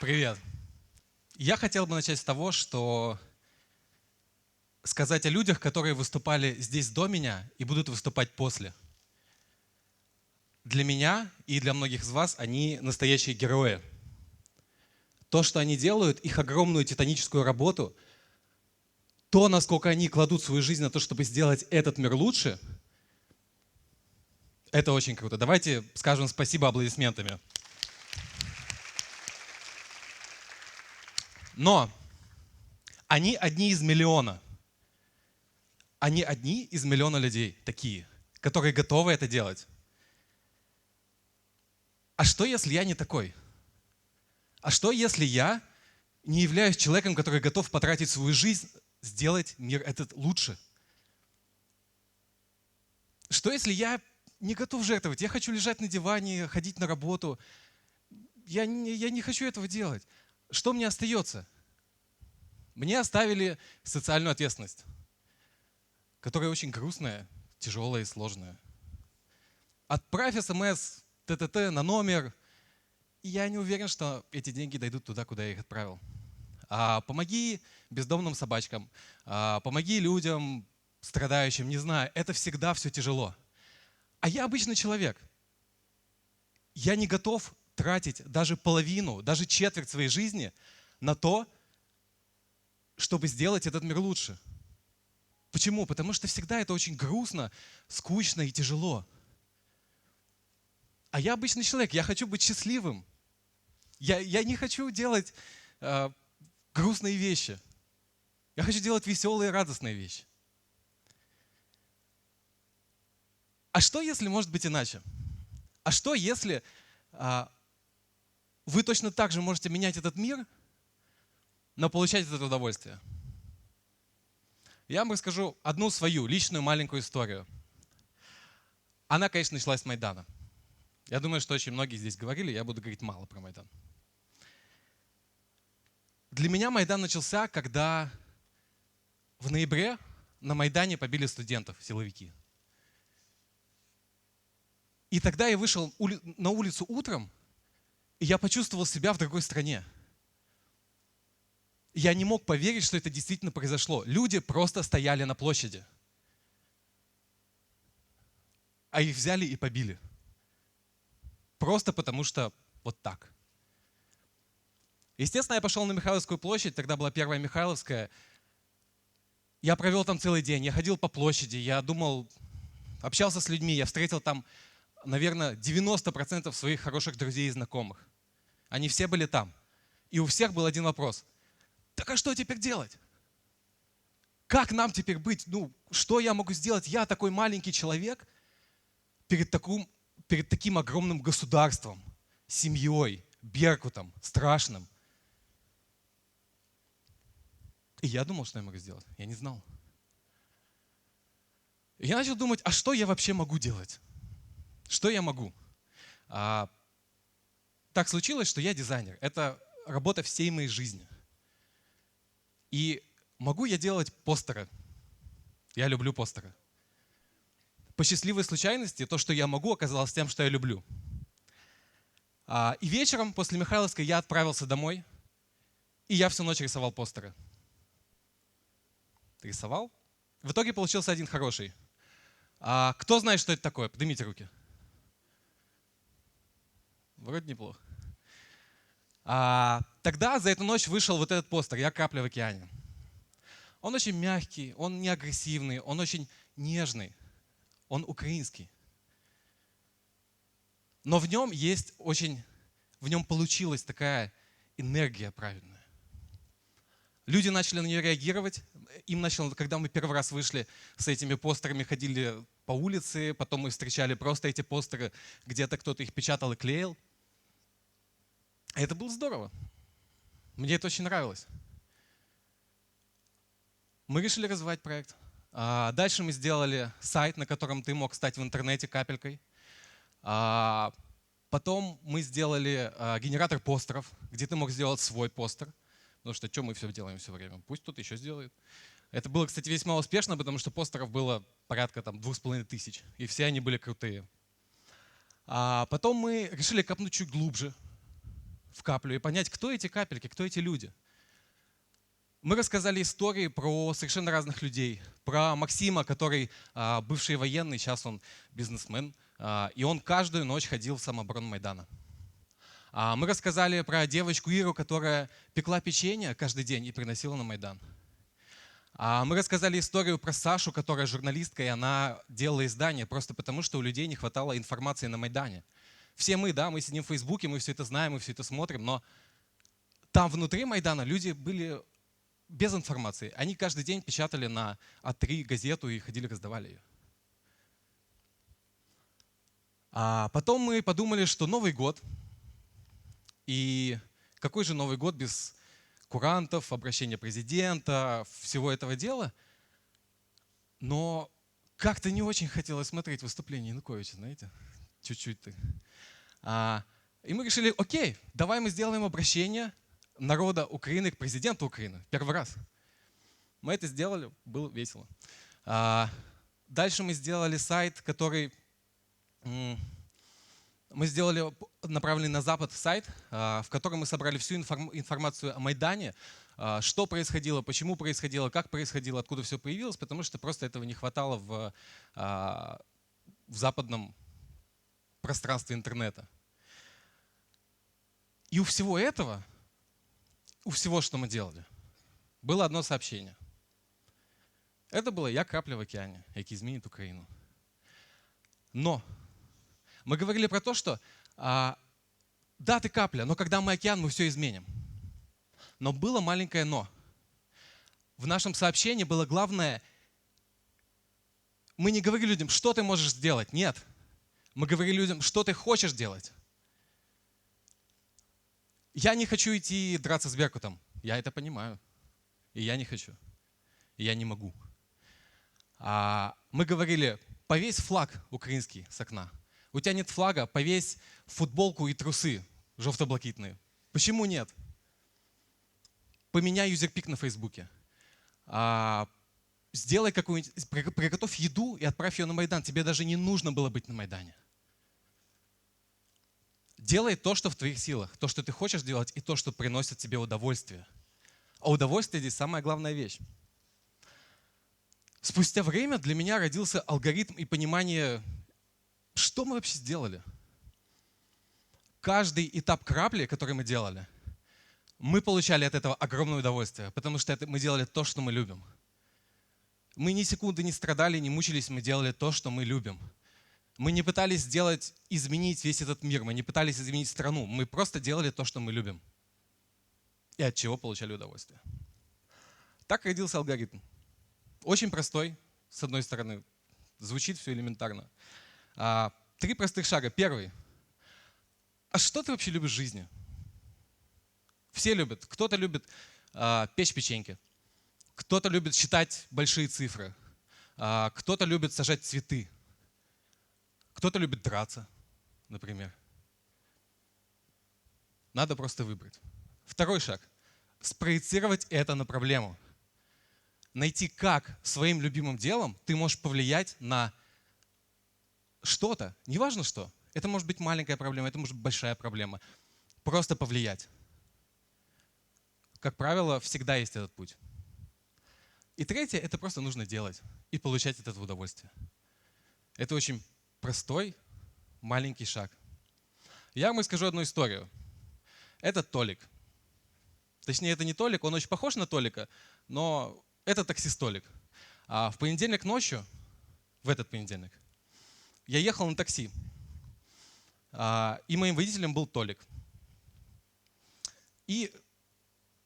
Привет. Я хотел бы начать с того, что сказать о людях, которые выступали здесь до меня и будут выступать после. Для меня и для многих из вас они настоящие герои. То, что они делают, их огромную титаническую работу, то, насколько они кладут свою жизнь на то, чтобы сделать этот мир лучше, это очень круто. Давайте скажем спасибо аплодисментами. Но они одни из миллиона. Они одни из миллиона людей такие, которые готовы это делать. А что, если я не такой? А что, если я не являюсь человеком, который готов потратить свою жизнь, сделать мир этот лучше? Что, если я не готов жертвовать? Я хочу лежать на диване, ходить на работу. Я не, я не хочу этого делать. Что мне остается? Мне оставили социальную ответственность, которая очень грустная, тяжелая и сложная. Отправь смс ТТТ на номер, и я не уверен, что эти деньги дойдут туда, куда я их отправил. А, помоги бездомным собачкам, а, помоги людям, страдающим, не знаю, это всегда все тяжело. А я обычный человек. Я не готов тратить даже половину, даже четверть своей жизни на то, чтобы сделать этот мир лучше. Почему? Потому что всегда это очень грустно, скучно и тяжело. А я обычный человек, я хочу быть счастливым. Я, я не хочу делать э, грустные вещи. Я хочу делать веселые радостные вещи. А что, если может быть иначе? А что, если а, вы точно так же можете менять этот мир, но получать это удовольствие? Я вам расскажу одну свою личную маленькую историю. Она, конечно, началась с Майдана. Я думаю, что очень многие здесь говорили, я буду говорить мало про Майдан. Для меня Майдан начался, когда в ноябре на Майдане побили студентов, силовики. И тогда я вышел на улицу утром, я почувствовал себя в другой стране. Я не мог поверить, что это действительно произошло. Люди просто стояли на площади. А их взяли и побили. Просто потому что вот так. Естественно, я пошел на Михайловскую площадь, тогда была первая Михайловская. Я провел там целый день, я ходил по площади, я думал, общался с людьми, я встретил там наверное, 90% своих хороших друзей и знакомых. Они все были там. И у всех был один вопрос. Так а что теперь делать? Как нам теперь быть? Ну, что я могу сделать? Я такой маленький человек перед таким, перед таким огромным государством, семьей, Беркутом, страшным. И я думал, что я могу сделать. Я не знал. И я начал думать, а что я вообще могу делать? Что я могу? А, так случилось, что я дизайнер. Это работа всей моей жизни. И могу я делать постеры. Я люблю постеры. По счастливой случайности, то, что я могу, оказалось тем, что я люблю. А, и вечером после Михайловской я отправился домой, и я всю ночь рисовал постеры. Рисовал. В итоге получился один хороший. А, кто знает, что это такое? Поднимите руки. Вроде неплохо. А, тогда за эту ночь вышел вот этот постер «Я капля в океане». Он очень мягкий, он не агрессивный, он очень нежный, он украинский. Но в нем есть очень, в нем получилась такая энергия правильная. Люди начали на нее реагировать. Им начало, когда мы первый раз вышли с этими постерами, ходили по улице, потом мы встречали просто эти постеры, где-то кто-то их печатал и клеил – это было здорово. Мне это очень нравилось. Мы решили развивать проект. А, дальше мы сделали сайт, на котором ты мог стать в интернете капелькой. А, потом мы сделали а, генератор постеров, где ты мог сделать свой постер. Потому что что мы все делаем все время? Пусть кто-то еще сделает. Это было, кстати, весьма успешно, потому что постеров было порядка там двух с половиной тысяч, и все они были крутые. А потом мы решили копнуть чуть глубже, в каплю и понять, кто эти капельки, кто эти люди. Мы рассказали истории про совершенно разных людей. Про Максима, который а, бывший военный, сейчас он бизнесмен, а, и он каждую ночь ходил в самооборону Майдана. А, мы рассказали про девочку Иру, которая пекла печенье каждый день и приносила на Майдан. Мы рассказали историю про Сашу, которая журналистка, и она делала издание просто потому, что у людей не хватало информации на Майдане. Все мы, да, мы сидим в Фейсбуке, мы все это знаем, мы все это смотрим, но там внутри Майдана люди были без информации. Они каждый день печатали на А3 газету и ходили, раздавали ее. А потом мы подумали, что Новый год, и какой же Новый год без курантов, обращения президента, всего этого дела. Но как-то не очень хотелось смотреть выступление Януковича, знаете, чуть-чуть ты. А, и мы решили, окей, давай мы сделаем обращение народа Украины к президенту Украины. Первый раз. Мы это сделали, было весело. А, дальше мы сделали сайт, который мы сделали направленный на Запад сайт, а, в котором мы собрали всю информацию о Майдане, а, что происходило, почему происходило, как происходило, откуда все появилось, потому что просто этого не хватало в, а, в западном пространстве интернета. И у всего этого, у всего, что мы делали, было одно сообщение. Это было «Я капля в океане, який изменит Украину». Но мы говорили про то, что а, да, ты капля, но когда мы океан, мы все изменим. Но было маленькое но. В нашем сообщении было главное, мы не говорили людям, что ты можешь сделать. Нет. Мы говорили людям, что ты хочешь делать. Я не хочу идти драться с Беркутом. Я это понимаю. И я не хочу. И я не могу. А мы говорили, повесь флаг украинский с окна у тебя нет флага, повесь футболку и трусы желто-блакитные. Почему нет? Поменяй юзерпик на Фейсбуке. А, сделай какую-нибудь, приготовь еду и отправь ее на Майдан. Тебе даже не нужно было быть на Майдане. Делай то, что в твоих силах, то, что ты хочешь делать, и то, что приносит тебе удовольствие. А удовольствие здесь самая главная вещь. Спустя время для меня родился алгоритм и понимание что мы вообще сделали? Каждый этап крапли, который мы делали, мы получали от этого огромное удовольствие, потому что это, мы делали то, что мы любим. Мы ни секунды не страдали, не мучились, мы делали то, что мы любим. Мы не пытались сделать, изменить весь этот мир, мы не пытались изменить страну, мы просто делали то, что мы любим. И от чего получали удовольствие. Так родился алгоритм. Очень простой, с одной стороны, звучит все элементарно. А, три простых шага. Первый. А что ты вообще любишь в жизни? Все любят. Кто-то любит а, печь печеньки. Кто-то любит считать большие цифры. А, кто-то любит сажать цветы. Кто-то любит драться, например. Надо просто выбрать. Второй шаг. Спроецировать это на проблему. Найти, как своим любимым делом ты можешь повлиять на что-то, неважно что, это может быть маленькая проблема, это может быть большая проблема, просто повлиять. Как правило, всегда есть этот путь. И третье, это просто нужно делать и получать от этого удовольствие. Это очень простой, маленький шаг. Я вам скажу одну историю. Это Толик. Точнее, это не Толик, он очень похож на Толика, но это такси-столик. А в понедельник ночью, в этот понедельник, я ехал на такси, а, и моим водителем был Толик. И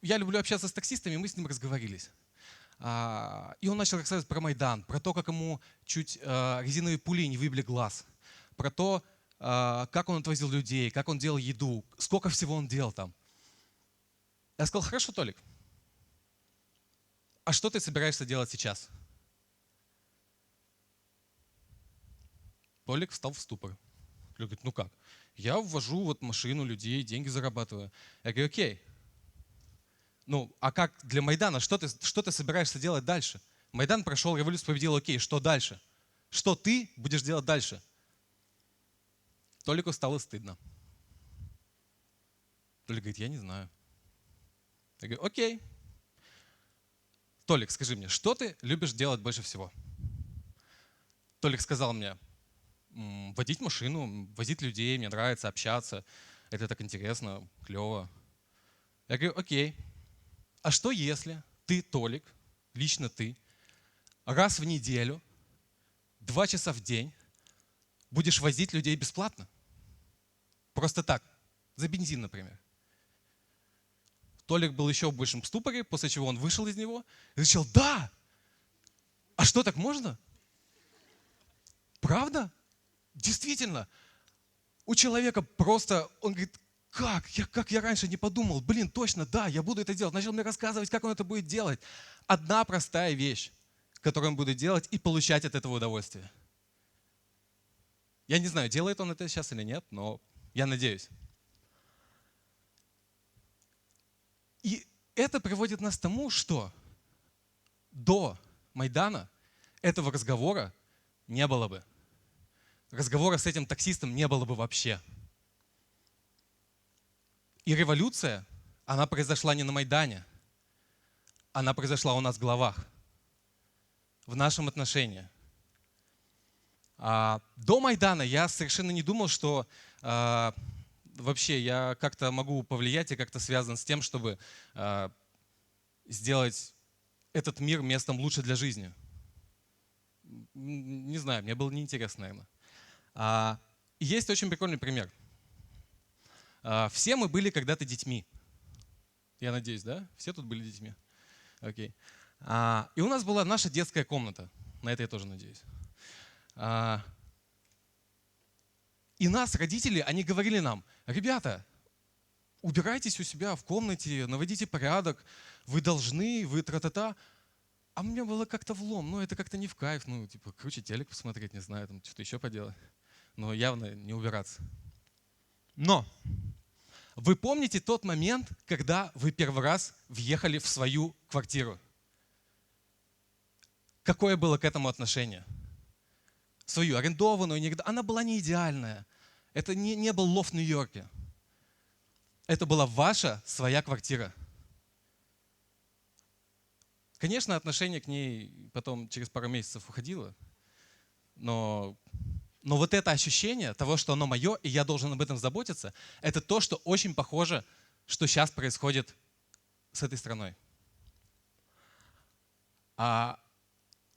я люблю общаться с таксистами, мы с ним разговорились. А, и он начал рассказывать про Майдан, про то, как ему чуть а, резиновые пули не выбили глаз, про то, как он отвозил людей, как он делал еду, сколько всего он делал там. Я сказал, хорошо, Толик, а что ты собираешься делать сейчас? Толик встал в ступор. Говорит, ну как? Я ввожу вот машину людей, деньги зарабатываю. Я говорю, окей. Ну, а как для Майдана? Что ты, что ты собираешься делать дальше? Майдан прошел, революцию победил, окей, что дальше? Что ты будешь делать дальше? Толику стало стыдно. Толик говорит, я не знаю. Я говорю, окей. Толик, скажи мне, что ты любишь делать больше всего? Толик сказал мне, водить машину, возить людей, мне нравится общаться, это так интересно, клево. Я говорю, окей, а что если ты, Толик, лично ты, раз в неделю, два часа в день будешь возить людей бесплатно? Просто так, за бензин, например. Толик был еще в большем ступоре, после чего он вышел из него и начал, да, а что, так можно? Правда? Действительно. У человека просто, он говорит, как? Я, как я раньше не подумал? Блин, точно, да, я буду это делать. Начал мне рассказывать, как он это будет делать. Одна простая вещь, которую он будет делать и получать от этого удовольствие. Я не знаю, делает он это сейчас или нет, но я надеюсь. И это приводит нас к тому, что до Майдана этого разговора не было бы. Разговора с этим таксистом не было бы вообще. И революция, она произошла не на Майдане, она произошла у нас в головах, в нашем отношении. А, до Майдана я совершенно не думал, что а, вообще я как-то могу повлиять и как-то связан с тем, чтобы а, сделать этот мир местом лучше для жизни. Не знаю, мне было неинтересно, наверное. А, есть очень прикольный пример. А, все мы были когда-то детьми. Я надеюсь, да? Все тут были детьми. Окей. А, и у нас была наша детская комната. На это я тоже надеюсь. А, и нас, родители, они говорили нам, ребята, убирайтесь у себя в комнате, наводите порядок, вы должны, вы тра-та-та. А мне было как-то влом, ну это как-то не в кайф, ну типа круче телек посмотреть, не знаю, там что-то еще поделать. Но явно не убираться. Но вы помните тот момент, когда вы первый раз въехали в свою квартиру? Какое было к этому отношение? Свою арендованную, она была не идеальная. Это не, не был лофт в Нью-Йорке. Это была ваша своя квартира. Конечно, отношение к ней потом через пару месяцев уходило, но, но вот это ощущение того, что оно мое, и я должен об этом заботиться, это то, что очень похоже, что сейчас происходит с этой страной. А,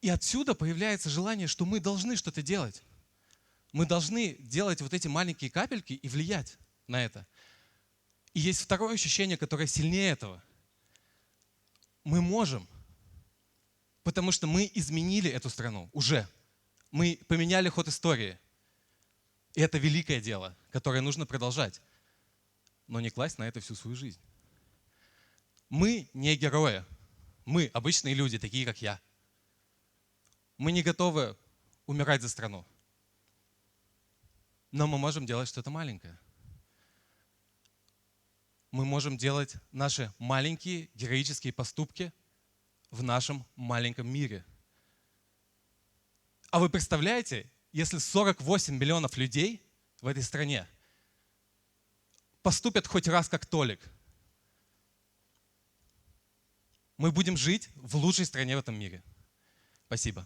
и отсюда появляется желание, что мы должны что-то делать мы должны делать вот эти маленькие капельки и влиять на это. И есть второе ощущение, которое сильнее этого. Мы можем, потому что мы изменили эту страну уже. Мы поменяли ход истории. И это великое дело, которое нужно продолжать. Но не класть на это всю свою жизнь. Мы не герои. Мы обычные люди, такие как я. Мы не готовы умирать за страну. Но мы можем делать что-то маленькое. Мы можем делать наши маленькие героические поступки в нашем маленьком мире. А вы представляете, если 48 миллионов людей в этой стране поступят хоть раз как Толик, мы будем жить в лучшей стране в этом мире. Спасибо.